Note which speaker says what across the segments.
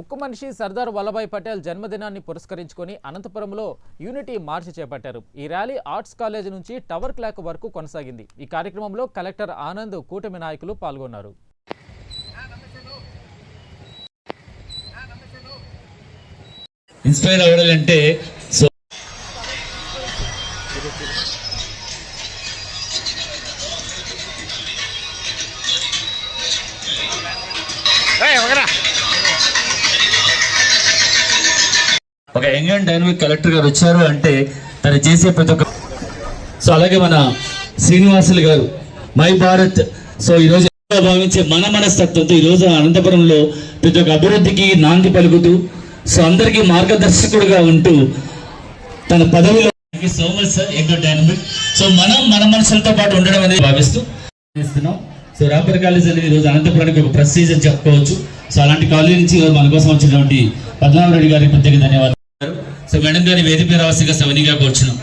Speaker 1: ఉక్కు మనిషి సర్దార్ వల్లభాయ్ పటేల్ జన్మదినాన్ని పురస్కరించుకొని అనంతపురంలో యూనిటీ మార్చ్ చేపట్టారు. ఈ ర్యాలీ ఆర్ట్స్ కాలేజ్ నుంచి టవర్ క్లాక్ వరకు కొనసాగింది. ఈ కార్యక్రమంలో కలెక్టర్ ఆనంద్ కూటమి నాయకులు పాల్గొన్నారు.
Speaker 2: ఇన్స్పైర్ అవ్వాలంటే సో ఒక యంగ్ అండ్ డైనమిక్ కలెక్టర్ గారు వచ్చారు అంటే తను చేసే ప్రతి ఒక్క సో అలాగే మన శ్రీనివాసులు గారు మై భారత్. సో ఈరోజు భావించే మన మనస్తత్వంతో ఈరోజు అనంతపురంలో ప్రతి ఒక్క అభివృద్ధికి నాంది పలుకుతూ సో అందరికీ మార్గదర్శకుడుగా ఉంటూ తన పదవిలో సో మచ్ సార్ ఎంతో డైనమిక్. సో మనం మన మనసులతో పాటు ఉండడం అనేది భావిస్తూ చేస్తున్నాం. సో రాపర్ కాలేజ్ అనేది ఈరోజు అనంతపురానికి ఒక ప్రెస్టీజ్ అని చెప్పుకోవచ్చు. సో అలాంటి కాలేజ్ నుంచి మన కోసం వచ్చినటువంటి పద్మనాభరెడ్డి గారికి ప్రత్యేక ధన్యవాదాలు. సో మేడం గారి వేదిక రావాల్సిందిగా సవనిగా కూర్చున్నాం.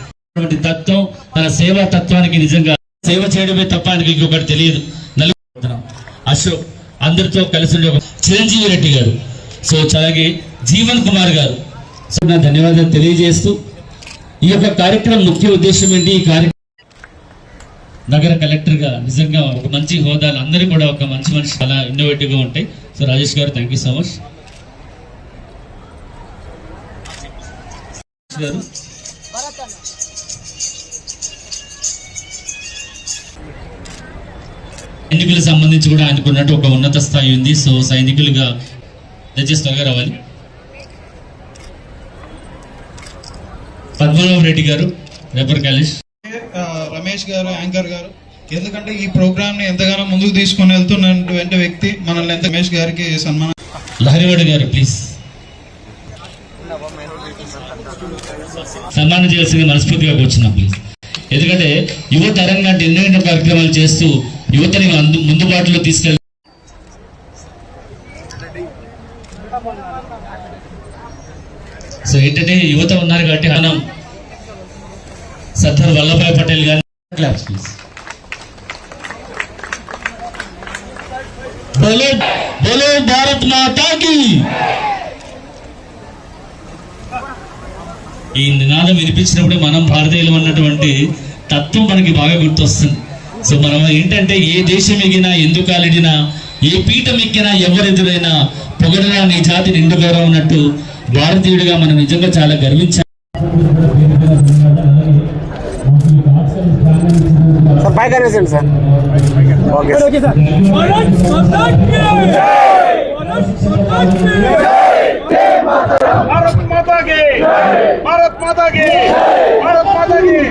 Speaker 2: తత్వం తన సేవా తత్వానికి నిజంగా సేవ చేయడమే తప్ప ఆయనకి ఇంకొకటి తెలియదు. నలుగురు అశోక్ అందరితో కలిసి ఉండే ఒక చిరంజీవి రెడ్డి గారు. సో అలాగే జీవన్ కుమార్ గారు. సో నా ధన్యవాదాలు తెలియజేస్తూ ఈ యొక్క కార్యక్రమం ముఖ్య ఉద్దేశం ఏంటి? ఈ కార్యక్రమం నగర కలెక్టర్గా నిజంగా ఒక మంచి హోదాలు అందరూ కూడా ఒక మంచి మనిషి చాలా ఇన్నోవేటివ్గా ఉంటాయి. సో రాజేష్ గారు థ్యాంక్ యూ సో మచ్ గారు సైనికులకు సంబంధించి కూడా ఆయనకు ఉన్నట్టు ఒక ఉన్నత స్థాయి ఉంది. సో సైనికులుగా దయచేసి త్వరగా రావాలి. పద్మనాభ రెడ్డి గారు రేపర్ కాలేజ్.
Speaker 3: రమేష్ గారు యాంకర్ గారు ఎందుకంటే ఈ ప్రోగ్రామ్ని ఎంతగానో ముందుకు తీసుకొని వెళ్తున్నటువంటి వ్యక్తి మనల్ని ఎంత రమేష్ గారికి సన్మానం
Speaker 2: లహరివాడి గారు ప్లీజ్. సన్మానం చేయాల్సింది మనస్ఫూర్తిగా కూర్చున్నాం ప్లీజ్ ఎందుకంటే యువ తరంగా ఎన్నో ఎన్నో కార్యక్రమాలు చేస్తూ యువతని ముందుబాటులో తీసుకెళ్ళి సో ఏంటంటే యువత ఉన్నారు కాబట్టి మనం సర్దార్ వల్లభాయ్ పటేల్ గారి క్లాప్స్ ప్లీజ్ బోలో భారత్ మాతాకి! ఈ నినాదం వినిపించినప్పుడు మనం భారతీయులు అన్నటువంటి తత్వం మనకి బాగా గుర్తొస్తుంది. సో మనం ఏంటంటే ఏ దేశం ఎగినా ఎందుకు అలిడినా ఏ పీఠం ఎక్కినా ఎవరెదురైనా పొగడరా నీ జాతి నిండు గౌరవం ఉన్నట్టు భారతీయుడిగా మనం నిజంగా చాలా గర్వించాలి.
Speaker 4: సార్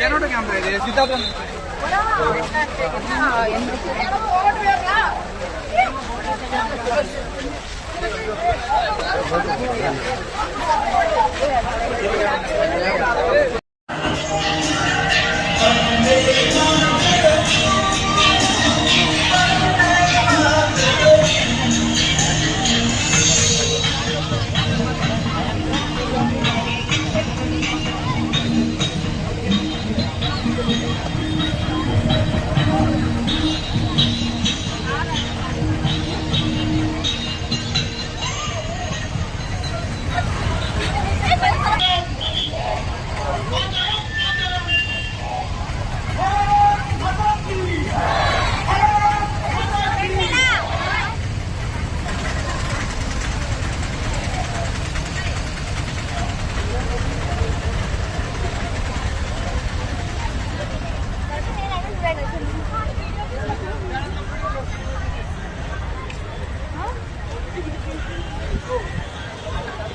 Speaker 5: কেন টাকা আমরা Siddharth Thank you.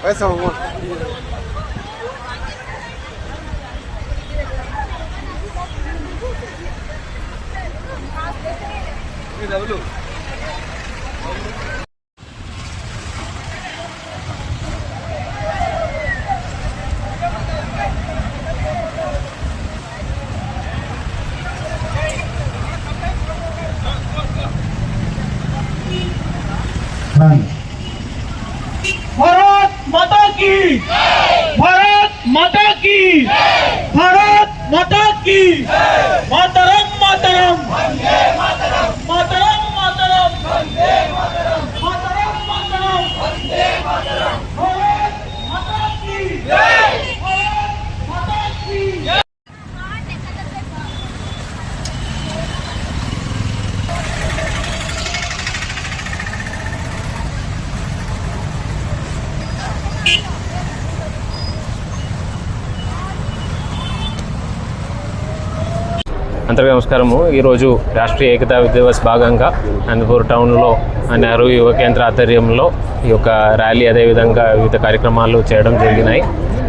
Speaker 5: Quay xong không? Bây giờ luôn.
Speaker 6: అందరికీ నమస్కారము. ఈరోజు రాష్ట్రీయ ఏకతా దివస్ భాగంగా అనంతపూర్ టౌన్లో నెహ్రూ యువ కేంద్ర ఆధ్వర్యంలో ఈ యొక్క ర్యాలీ. అదేవిధంగా వివిధ కార్యక్రమాలు చేయడం జరిగినాయి.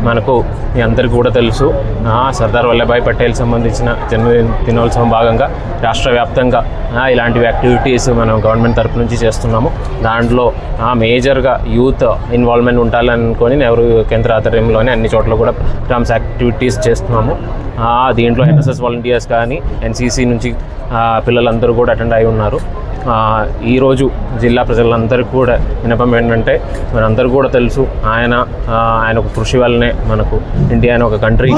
Speaker 6: మనకు మీ అందరికీ కూడా తెలుసు. సర్దార్ వల్లభాయ్ పటేల్ సంబంధించిన జన్మదిన దినోత్సవం భాగంగా రాష్ట్ర వ్యాప్తంగా ఇలాంటివి యాక్టివిటీస్ మనం గవర్నమెంట్ తరపు నుంచి చేస్తున్నాము. దాంట్లో ఆ, మేజర్గా యూత్ ఇన్వాల్వ్మెంట్ ఉండాలనుకొని నెహ్రూ కేంద్ర ఆధ్వర్యంలోనే అన్ని చోట్ల కూడా ప్రోగ్రామ్స్ యాక్టివిటీస్ చేస్తున్నాము. దీంట్లో ఎన్ఎస్ఎస్ వాలంటీర్స్ కానీ ఎన్సీసీ నుంచి పిల్లలందరూ కూడా అటెండ్ అయి ఉన్నారు. ఈరోజు జిల్లా ప్రజలందరికీ కూడా వినపం ఏంటంటే మనందరూ కూడా తెలుసు ఆయన ఆయన ఒక కృషి వల్లనే మనకు ఇండియా అనే ఒక కంట్రీ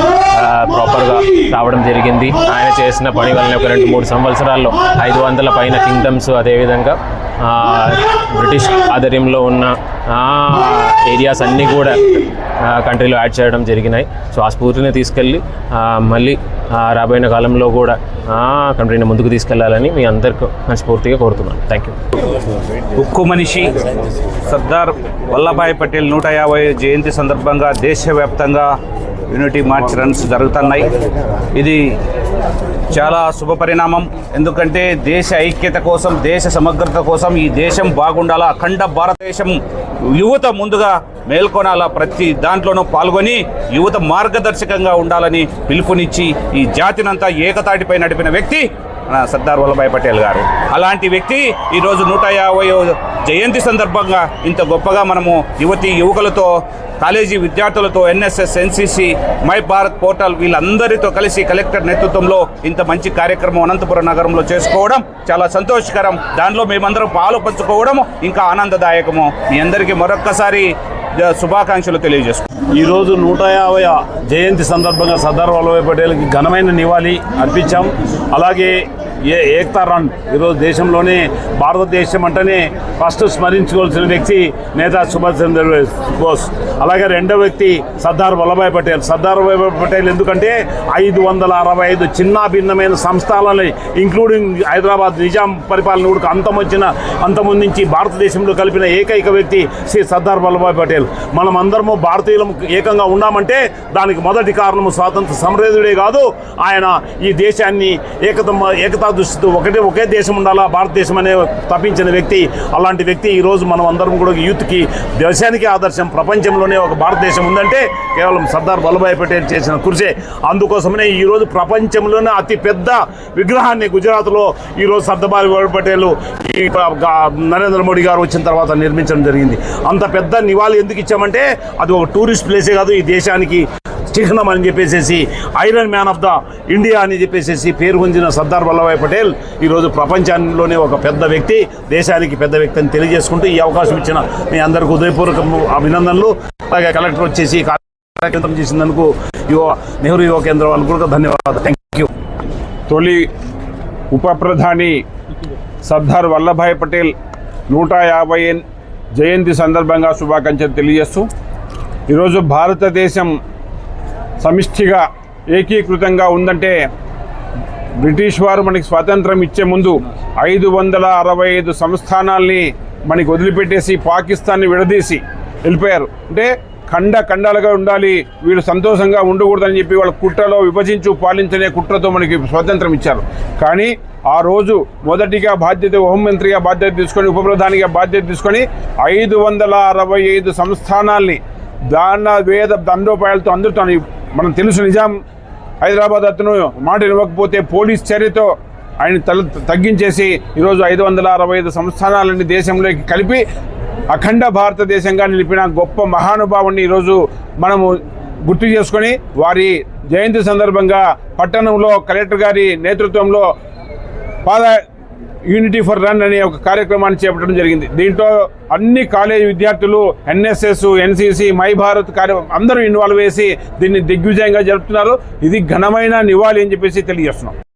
Speaker 6: ప్రాపర్గా రావడం జరిగింది. ఆయన చేసిన పని వల్లనే ఒక రెండు మూడు సంవత్సరాల్లో ఐదు వందల పైన కింగ్డమ్స్ అదేవిధంగా బ్రిటిష్ ఆధ్వర్యంలో ఉన్న ఏరియాస్ అన్నీ కూడా కంట్రీలో యాడ్ చేయడం జరిగినాయి. సో ఆ స్ఫూర్తిని తీసుకెళ్ళి మళ్ళీ రాబోయిన రాబోయే కాలంలో కూడా కంట్రీని ముందుకు తీసుకెళ్ళాలని మీ అందరికీ మనస్ఫూర్తిగా కోరుతున్నాను. థ్యాంక్ యూ
Speaker 7: ఉక్కు మనిషి సర్దార్ వల్లభాయ్ పటేల్ నూట యాభై జయంతి సందర్భంగా దేశవ్యాప్తంగా యూనిటీ మార్చ్ రన్స్ జరుగుతున్నాయి. ఇది చాలా శుభ పరిణామం. ఎందుకంటే దేశ ఐక్యత కోసం దేశ సమగ్రత కోసం ఈ దేశం బాగుండాలా? అఖండ భారతదేశం యువత ముందుగా మేల్కొనాలా? ప్రతి దాంట్లోనూ పాల్గొని యువత మార్గదర్శకంగా ఉండాలని పిలుపునిచ్చి ఈ జాతినంతా ఏకతాటిపై నడిపిన వ్యక్తి మన సర్దార్ వల్లభాయ్ పటేల్ గారు. అలాంటి వ్యక్తి ఈరోజు నూట యాభై జయంతి సందర్భంగా ఇంత గొప్పగా మనము యువతి యువకులతో కాలేజీ విద్యార్థులతో NSS NCC my Bharat portal వీళ్ళందరితో కలిసి కలెక్టర్ నేతృత్వంలో ఇంత మంచి కార్యక్రమం అనంతపురం నగరంలో చేసుకోవడం చాలా సంతోషకరం. దానిలో మేమందరం పాలు పంచుకోవడం ఇంకా ఆనందదాయకము. మీ అందరికీ మరొక్కసారి శుభాకాంక్షలు తెలియజేసుకుంటాం
Speaker 8: ఈరోజు నూట యాభై జయంతి సందర్భంగా సర్దార్ వల్లభాయ్ పటేల్కి ఘనమైన నివాళి అర్పించాం. అలాగే ఏ ఏక్తా రన్. ఈరోజు దేశంలోనే భారతదేశం అంటేనే ఫస్ట్ స్మరించుకోవాల్సిన వ్యక్తి నేతా సుభాష్ చంద్రబోస్ బోస్. అలాగే రెండో వ్యక్తి సర్దార్ వల్లభాయ్ పటేల్. సర్దార్ వల్లభాయ్ పటేల్ ఎందుకంటే ఐదు వందల అరవై ఐదు చిన్న భిన్నమైన సంస్థలని ఇంక్లూడింగ్ హైదరాబాద్ నిజాం పరిపాలన కూడా అంతమొచ్చిన అంతమొందించి భారతదేశంలో కలిపిన ఏకైక వ్యక్తి శ్రీ సర్దార్ వల్లభాయ్ పటేల్. మనం అందరము భారతీయులం ఏకంగా ఉన్నామంటే దానికి మొదటి కారణము స్వాతంత్ర సమరేధుడే కాదు. ఆయన ఈ దేశాన్ని ఏకత ఏకత దృష్టితో ఒకటే ఒకే దేశం ఉండాలా? భారతదేశం అనే తప్పించిన వ్యక్తి అలాంటి వ్యక్తి ఈరోజు మనం అందరం కూడా యూత్కి దేశానికి ఆదర్శం ప్రపంచంలోనే ఒక భారతదేశం ఉందంటే కేవలం సర్దార్ వల్లభాయ్ పటేల్ చేసిన కృషే. అందుకోసమనే ఈరోజు ప్రపంచంలోనే అతి పెద్ద విగ్రహాన్ని గుజరాత్లో ఈరోజు సర్దార్ వల్లభాయ్ పటేల్ ఈ నరేంద్ర మోడీ గారు వచ్చిన తర్వాత నిర్మించడం జరిగింది. అంత పెద్ద నివాళి ఎందుకు ఇచ్చామంటే అది ఒక టూరిస్ట్ ప్లేసే కాదు ఈ దేశానికి చిహ్నం అని చెప్పేసి iron man of the India అని చెప్పేసి పేరు పొందిన సర్దార్ వల్లభాయ్ పటేల్ ఈరోజు ప్రపంచంలోనే ఒక పెద్ద వ్యక్తి దేశానికి పెద్ద వ్యక్తి అని తెలియజేసుకుంటూ ఈ అవకాశం ఇచ్చిన మీ అందరికీ ఉదయపూర్వక అభినందనలు. అలాగే కలెక్టర్ వచ్చేసి కార్యక్రమం చేసినందుకు యువ నెహ్రూ యువ కేంద్రం వాళ్ళకు కూడా ధన్యవాదాలు. థ్యాంక్ యూ
Speaker 9: తొలి ఉప ప్రధాని సర్దార్ వల్లభాయ్ పటేల్ నూట యాభై జయంతి సందర్భంగా శుభాకాంక్షలు తెలియజేస్తూ ఈరోజు భారతదేశం సమిష్టిగా ఏకీకృతంగా ఉందంటే బ్రిటిష్ వారు మనకి స్వాతంత్రం ఇచ్చే ముందు ఐదు వందల అరవై ఐదు సంస్థానాల్ని మనకి వదిలిపెట్టేసి పాకిస్తాన్ని విడదీసి వెళ్ళిపోయారు. అంటే ఖండ ఖండాలుగా ఉండాలి వీళ్ళు సంతోషంగా ఉండకూడదని చెప్పి వాళ్ళ కుట్రలో విభజించు పాలించనే కుట్రతో మనకి స్వాతంత్రం ఇచ్చారు. కానీ ఆ రోజు మొదటిగా బాధ్యత హోంమంత్రిగా బాధ్యత తీసుకొని ఉప ప్రధానిగా బాధ్యత తీసుకొని ఐదు వందల అరవై ఐదు సంస్థానాల్ని దాన వేద దండోపాయాలతో అందుతాను. మనం తెలుసు నిజాం హైదరాబాద్ అతను మాట ఇవ్వకపోతే పోలీస్ చర్యతో ఆయన తల తగ్గించేసి ఈరోజు ఐదు వందల అరవై ఐదు సంస్థానాలన్నీ దేశంలోకి కలిపి అఖండ భారతదేశంగా నిలిపిన గొప్ప మహానుభావుని ఈరోజు మనము గుర్తు చేసుకొని వారి జయంతి సందర్భంగా పట్టణంలో కలెక్టర్ గారి నేతృత్వంలో పాద యూనిటీ ఫర్ రన్ అనే ఒక కార్యక్రమాన్ని చేపట్టడం జరిగింది. దీంట్లో అన్ని కాలేజీ విద్యార్థులు ఎన్ఎస్ఎస్ ఎన్సిసి మై భారత్ కార్య అందరూ ఇన్వాల్వ్ చేసి దీన్ని దిగ్విజయంగా జరుపుతున్నారు. ఇది ఘనమైన నివాళి అని చెప్పేసి తెలియజేస్తున్నాం.